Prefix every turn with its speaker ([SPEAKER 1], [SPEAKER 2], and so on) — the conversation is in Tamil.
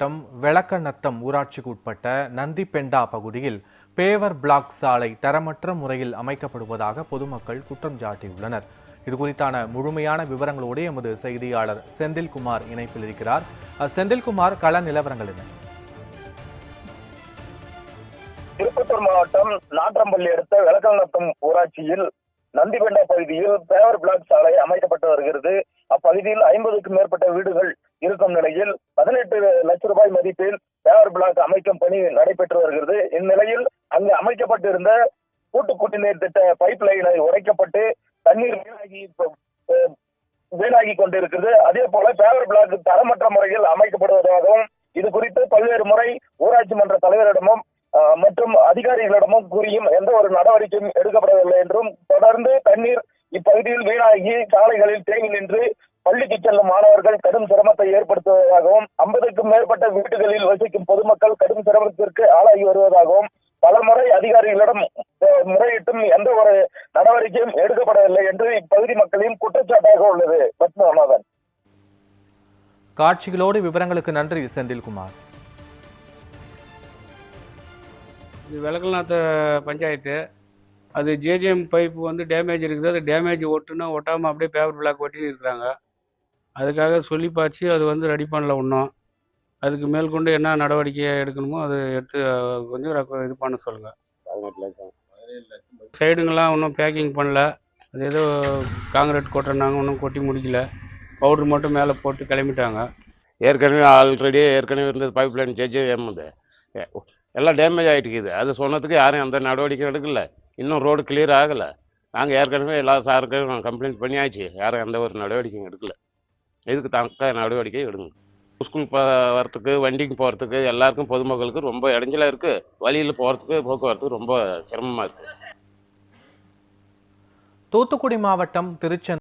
[SPEAKER 1] மாவட்டம் வெளக்கநத்தம் ஊராட்சிக்கு உட்பட்ட நந்திபெண்டா பகுதியில் பேவர் பிளாக் சாலை தரமற்ற முறையில் அமைக்கப்படுவதாக பொதுமக்கள் குற்றம் சாட்டியுள்ளனர். இது குறித்தான முழுமையான விவரங்களோடு எமது செய்தியாளர் செந்தில்குமார் இணைப்பில் இருக்கிறார். செந்தில்குமார் கள நிலவரங்கள் என்ன?
[SPEAKER 2] திருப்பத்தூர் மாவட்டம் நாற்றம்பள்ளி அடுத்த விளக்கநத்தம் ஊராட்சியில் நந்திபெண்டா பகுதியில் பேவர் பிளாக் சாலை அமைக்கப்பட்டு வருகிறது. அப்பகுதியில் ஐம்பதுக்கும் மேற்பட்ட வீடுகள் இருக்கும் நிலையில் பதினெட்டு லட்சம் ரூபாய் மதிப்பில் பேவர் பிளாக் அமைக்கும் பணி நடைபெற்று வருகிறது. இந்நிலையில் அங்கு அமைக்கப்பட்டிருந்த கூட்டு குடிநீர் திட்ட பைப் லைனை உடைக்கப்பட்டு தண்ணீர் வீணாகி வீணாகி கொண்டிருக்கிறது. அதே போல பேவர் பிளாக் தரமற்ற முறையில் அமைக்கப்படுவதாகவும் இது குறித்து பல்வேறு முறை ஊராட்சி மன்ற தலைவரிடமும் மற்றும் அதிகாரிகளிடமும் கூறியும் எந்த ஒரு நடவடிக்கையும் எடுக்கப்படவில்லை என்றும் தொடர்ந்து தண்ணீர் இப்பகுதியில் வீணாகி சாலைகளில் தேங்கி நின்று பள்ளிக்கு செல்லும் மாணவர்கள் கடும் சிரமத்தை ஏற்படுத்துவதாகவும் ஐம்பதுக்கும் மேற்பட்ட வீடுகளில் வசிக்கும் பொதுமக்கள் கடும் சிரமத்திற்கு ஆளாகி வருவதாகவும் பலமுறை அதிகாரிகளிடம் அஹ், முறையிட்டும் எந்த ஒரு நடவடிக்கையும் எடுக்கப்படவில்லை என்று இப்பகுதி மக்களின் குற்றச்சாட்டாக உள்ளது. பத்மநாதன்
[SPEAKER 1] காட்சிகளோடு விவரங்களுக்கு நன்றி செந்தில்குமார்.
[SPEAKER 3] இது விளக்கநாத்த பஞ்சாயத்து. அது ஜேஜேஎம் பைப்பு வந்து டேமேஜ் இருக்குது. அது டேமேஜ் ஒட்டுனா ஒட்டாமல் அப்படியே பேப்பர் பிளாக் ஒட்டின்னு இருக்கிறாங்க. அதுக்காக சொல்லி பார்த்து அது வந்து ரெடி பண்ணல இன்னும். அதுக்கு மேற்கொண்டு என்ன நடவடிக்கை எடுக்கணுமோ அது எடுத்து கொஞ்சம் இது பண்ண சொல்லுங்கள் சைடுங்கெல்லாம் இன்னும் பேக்கிங் பண்ணல. அது ஏதோ காங்கிரீட் கொட்டுறாங்க இன்னும் கொட்டி முடிக்கல. பவுட்ரு மட்டும் மேலே போட்டு கிளம்பிட்டாங்க.
[SPEAKER 4] ஏற்கனவே ஆல்ரெடி ஏற்கனவே இருந்தது பைப் லைன் சேஞ்சு ஏமாந்து எல்லாம் டேமேஜ் ஆகிட்டுக்குது அது சொன்னதுக்கு யாரும் எந்த நடவடிக்கையும் எடுக்கல. இன்னும் ரோடு கிளியர் ஆகலை. நாங்கள் ஏற்கனவே எல்லா சாருக்கும் கம்ப்ளைண்ட் பண்ணியாச்சு. யாரும் எந்த ஒரு நடவடிக்கையும் எடுக்கல. இதுக்கு தக்க நடவடிக்கை எடுங்க. ஸ்கூல் ப வரத்துக்கு வண்டிக்கு போகிறதுக்கு எல்லாருக்கும் பொதுமக்களுக்கு ரொம்ப இடைஞ்சலாக இருக்குது வழியில் போகிறதுக்கு போக்குவரத்துக்கு ரொம்ப சிரமமாக இருக்குது
[SPEAKER 1] தூத்துக்குடி மாவட்டம் திருச்செந்தூர்